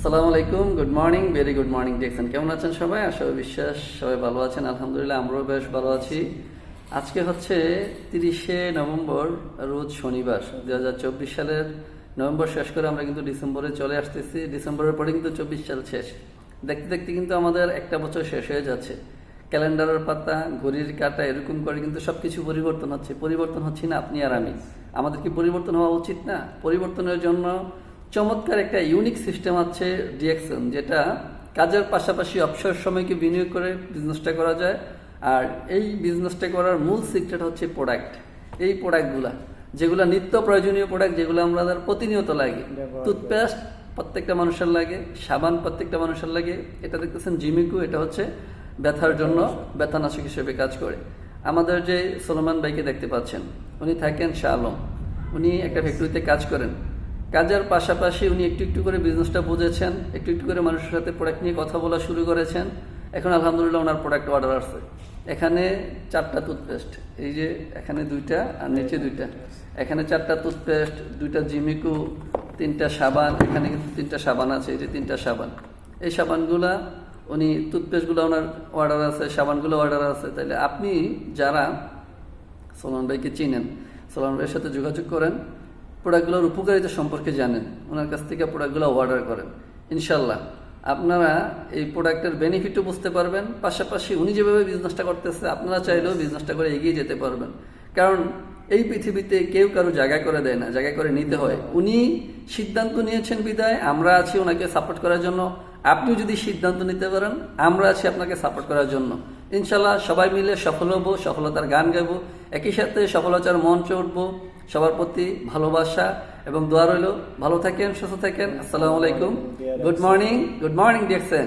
আসসালামু আলাইকুম good morning very good morning দেখছেন কেমন আছেন সবাই? আশা বিশ্বাস সবাই ভালো আছেন, আলহামদুলিল্লাহ আমরাও বেশ ভালো আছি। আজকে হচ্ছে তিরিশে নভেম্বর, রোজ শনিবার দু হাজার চব্বিশ সালের নভেম্বর শেষ করে আমরা কিন্তু ডিসেম্বরে চলে আসতেছি। ডিসেম্বরের পরে কিন্তু চব্বিশ সাল শেষ। দেখতে দেখতে কিন্তু আমাদের একটা বছর শেষ হয়ে যাচ্ছে। ক্যালেন্ডারের পাতা, ঘড়ির কাটা, এরকম করে কিন্তু সব কিছু পরিবর্তন হচ্ছে। পরিবর্তন হচ্ছে না আপনি আর আমি। আমাদের কি পরিবর্তন হওয়া উচিত না? পরিবর্তনের জন্য চমৎকার একটা ইউনিক সিস্টেম আছে ডিএক্সন যেটা কাজের পাশাপাশি অবসর সময়কে বিনিয়োগ করে বিজনেসটা করা যায়। আর এই বিজনেসটা করার মূল সিক্রেট হচ্ছে প্রোডাক্ট এই প্রোডাক্টগুলা যেগুলো নিত্য প্রয়োজনীয় প্রোডাক্ট যেগুলো আমাদের প্রতিনিয়ত লাগে। টুথপেস্ট প্রত্যেকটা মানুষের লাগে সাবান প্রত্যেকটা মানুষের লাগে। এটা দেখতেছেন জিমিকু এটা হচ্ছে ব্যথার জন্য ব্যথানাশক হিসেবে কাজ করে। আমাদের যে সোলোমান ভাইকে দেখতে পাচ্ছেন উনি থাকেন শাহ আলম উনি একটা ফ্যাক্টরিতে কাজ করেন। কাজের পাশাপাশি উনি একটু একটু করে বিজনেসটা বুঝেছেন, একটু একটু করে মানুষের সাথে প্রোডাক্ট নিয়ে কথা বলা শুরু করেছেন। এখন আলহামদুলিল্লাহ ওনার প্রোডাক্ট অর্ডার আসছে। এখানে চারটা টুথপেস্ট এই যে এখানে দুইটা আর নিচে দুইটা। এখানে চারটা টুথপেস্ট দুইটা জিমিকু, তিনটা সাবান, এখানে কিন্তু তিনটা সাবান আছে, এই যে তিনটা সাবান। এই সাবানগুলা, উনি টুথপেস্টগুলো ওনার অর্ডার আছে, সাবানগুলো অর্ডার আছে। তাহলে আপনি যারা সোলান ভাইকে চিনেন সোলান ভাইয়ের সাথে যোগাযোগ করেন প্রোডাক্টগুলোর উপকারিতা সম্পর্কে জানেন। ওনার কাছ থেকে প্রোডাক্টগুলো অর্ডার করেন। ইনশাল্লাহ আপনারা এই প্রোডাক্টের বেনিফিটও বুঝতে পারবেন। পাশাপাশি উনি যেভাবে বিজনেসটা করতেছে, আপনারা চাইলেও বিজনেসটা করে এগিয়ে যেতে পারবেন। কারণ এই পৃথিবীতে কেউ কারও জায়গা করে দেয় না, জায়গা করে নিতে হয়। উনি সিদ্ধান্ত নিয়েছেন বিদায়, আমরা আছি ওনাকে সাপোর্ট করার জন্য। আপনিও যদি সিদ্ধান্ত নিতে পারেন, আমরা আছি আপনাকে সাপোর্ট করার জন্য। ইনশাল্লাহ সবাই মিলে সফল হব, সফলতার গান গাইবো একই সাথে সফলতার মঞ্চে উঠবো। সবার প্রতি ভালোবাসা এবং দোয়া রইল। ভালো থাকেন সুস্থ থাকেন। আসসালামু আলাইকুম। গুড মর্নিং গুড মর্নিং দেখছেন